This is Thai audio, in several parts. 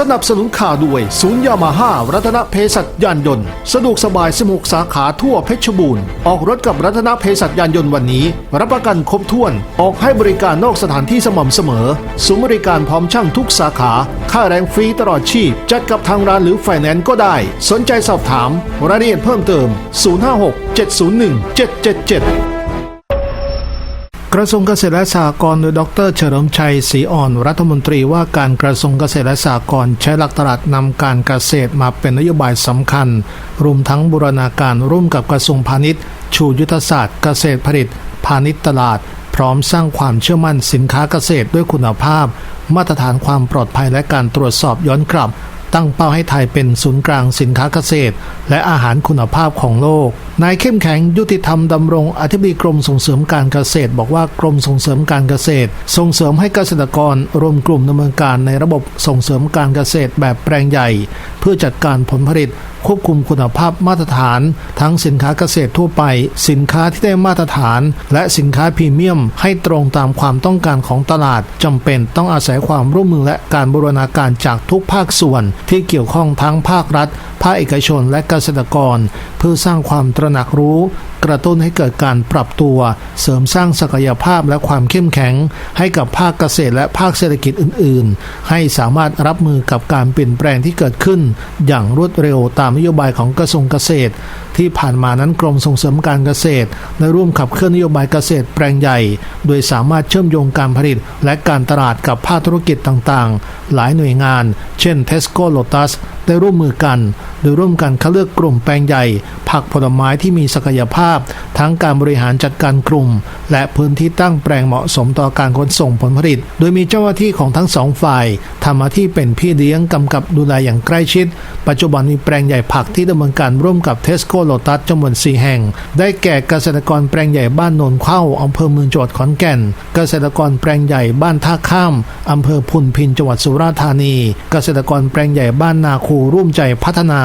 สนับสนุนข่าวด้วยศูนย์ยามาฮ่ารัตนเพศัตยานยนต์ สะดวกสบายสมุกสาขาทั่วเพชรบูรณ์ ออกรถกับรัตนเพศัตยานยนต์วันนี้ รับประกันครบถ้วน ออกให้บริการนอกสถานที่สม่ำเสมอศูนย์บริการพร้อมช่างทุกสาขา ค่าแรงฟรีตลอดชีพ จัดกับทางร้านหรือไฟแนนซ์ก็ได้ สนใจสอบถาม รายละเอียดเพิ่มเติม 056 701 777 กระทรวงเกษตรและสหกรณ์โดยดรเฉลิมชัยศรีอ่อนรัฐมนตรีว่าการกระทรวงเกษตรและสหกรณ์ใช้หลักตลาดนำการเกษตรมาเป็นนโยบายสำคัญ รวมทั้งบูรณาการร่วมกับกระทรวงพาณิชย์ ชูยุทธศาสตร์เกษตรผลิต พาณิชย์ตลาด พร้อมสร้างความเชื่อมั่นสินค้าเกษตรด้วยคุณภาพ มาตรฐานความปลอดภัยและการตรวจสอบย้อนกลับ ตั้งเป้าให้ไทยเป็นศูนย์กลางสินค้าเกษตร และอาหารคุณภาพของโลก นายเข้มแข็งยุติธรรมดำรงอธิบดีกรมส่งเสริมการเกษตร บอกว่ากรมส่งเสริมการเกษตร ส่งเสริมให้เกษตรกรรวมกลุ่มดำเนินการในระบบส่งเสริมการเกษตรแบบแปลงใหญ่ เพื่อจัดการผลผลิต ควบคุมคุณภาพมาตรฐาน ทั้งสินค้าเกษตรทั่วไป สินค้าที่ได้มาตรฐาน และสินค้าพรีเมียม ให้ตรงตามความต้องการของตลาดจำเป็นต้องอาศัยความร่วมมือและการบูรณาการจากทุกภาคส่วนที่เกี่ยวข้องทั้งภาครัฐ ภาคเอกชนและเกษตรกร เพื่อสร้างความตระหนักรู้กระตุ้นให้เกิดการปรับตัว เสริมสร้างศักยภาพและความเข้มแข็ง ให้กับภาคเกษตรและภาคเศรษฐกิจอื่น ๆ ให้สามารถรับมือกับการเปลี่ยนแปลงที่เกิดขึ้น อย่างรวดเร็วตามนโยบายของกระทรวงเกษตร ที่ผ่านมานั้นกรมส่งเสริมการเกษตรได้ร่วมขับเคลื่อนนโยบายเกษตรแปลงใหญ่ โดยสามารถเชื่อมโยงการผลิต และการตลาดกับภาคธุรกิจต่าง ๆ หลายหน่วยงาน เช่น Tesco Lotus ได้ร่วมมือกัน โดยร่วมกันคัดเลือกกลุ่มแปลงใหญ่ ผักผลไม้ที่มีศักยภาพ ทั้งการบริหารจัดการกลุ่ม และพื้นที่ตั้งแปลงเหมาะสมต่อการขนส่งผลผลิต โดยมีเจ้าหน้าที่ของทั้งสองฝ่ายทำหน้าที่เป็นพี่เลี้ยงกำกับดูแลอย่างใกล้ชิด ปัจจุบันมีแปลงใหญ่ผักที่ดำเนินการร่วมกับ Tesco Lotus จำนวน4แห่ง ได้แก่เกษตรกรแปลงใหญ่บ้านโนนเข้าอำเภอเมืองจังหวัดขอนแก่น เกษตรกรแปลงใหญ่บ้านท่าข้ามอำเภอพุนพินจังหวัดสุราษฎร์ธานี เกษตรกรแปลงใหญ่บ้านนาคูร่วมใจพัฒนา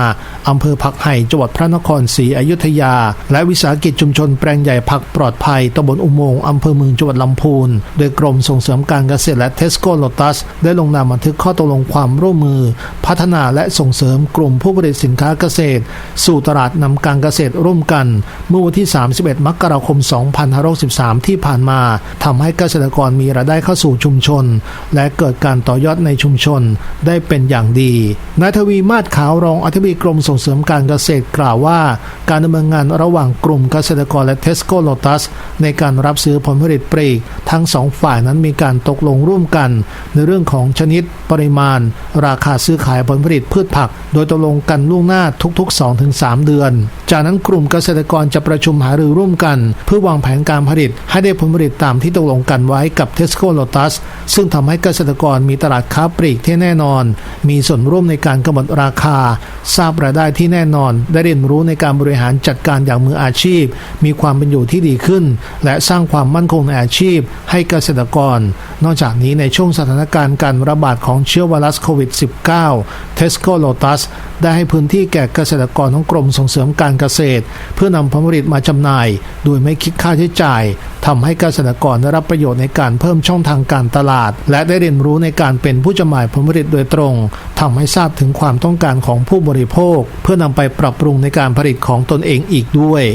อำเภอผักไห่จังหวัดพระนครศรีอยุธยา และวิสาหกิจชุมชนแปลงใหญ่ผักปลอดภัยตำบลอุโมงค์อำเภอเมืองจังหวัดลำพูน โดยกรมส่งเสริมการเกษตรและเทสโก้โลตัส ได้ลงนามบันทึกข้อตกลงความร่วมมือ พัฒนาและส่งเสริมกลุ่มผู้ผลิตสินค้าเกษตร สู่ตลาดนำการเกษตรร่วมกัน เมื่อวันที่ 31 มกราคม 2563ที่ผ่านมาทำให้เกษตรกรมีรายได้เข้าสู่ชุมชน และเกิดการต่อยอดในชุมชนได้เป็นอย่างดีนายทวีมาศขาวรองอธิบดีกรมส่งเสริมการเกษตรกล่าวว่า การดำเนินงานระหว่างกลุ่มเกษตรกรและเทสโก้โลตัสในการรับซื้อผลผลิตปลีกทั้งสองฝ่ายนั้นมีการตกลงร่วมกัน ในเรื่องของชนิด ปริมาณ ราคาซื้อขายผลผลิตพืชผัก โดยตกลงกันล่วงหน้าทุกๆ 2-3 เดือน จากนั้นกลุ่มเกษตรกรจะประชุมหารือร่วมกัน เพื่อวางแผนการผลิต ให้ได้ผลผลิตตามที่ตกลงกันไว้กับเทสโก้โลตัสซึ่งทำให้เกษตรกรมีตลาดค้าปลีกที่แน่นอน มีส่วนร่วมในการกำหนดราคา ทราบรายได้ที่แน่นอน ได้เรียนรู้ในการบริหารจัดการอย่างมืออาชีพ มีความเป็นอยู่ที่ดีขึ้น และสร้างความมั่นคงในอาชีพ ให้เกษตรกร นอกจากนี้ในช่วงสถานการณ์การระบาดของเชื้อไวรัสโควิด -19 Tesco Lotus ได้ให้พื้นที่แก่เกษตรกรของกรมส่งเสริมการเกษตร เพื่อนำผลผลิตมาจำหน่าย โดยไม่คิดค่าใช้จ่ายทำให้เกษตรกรได้รับประโยชน์ในการเพิ่มช่องทางการตลาด และได้เรียนรู้ในการเป็นผู้จำหน่ายผลผลิตโดยตรงทำให้ทราบถึงความต้องการของผู้บริโภค เพื่อนำไปปรับปรุงในการผลิตของตนเองอีกด้วย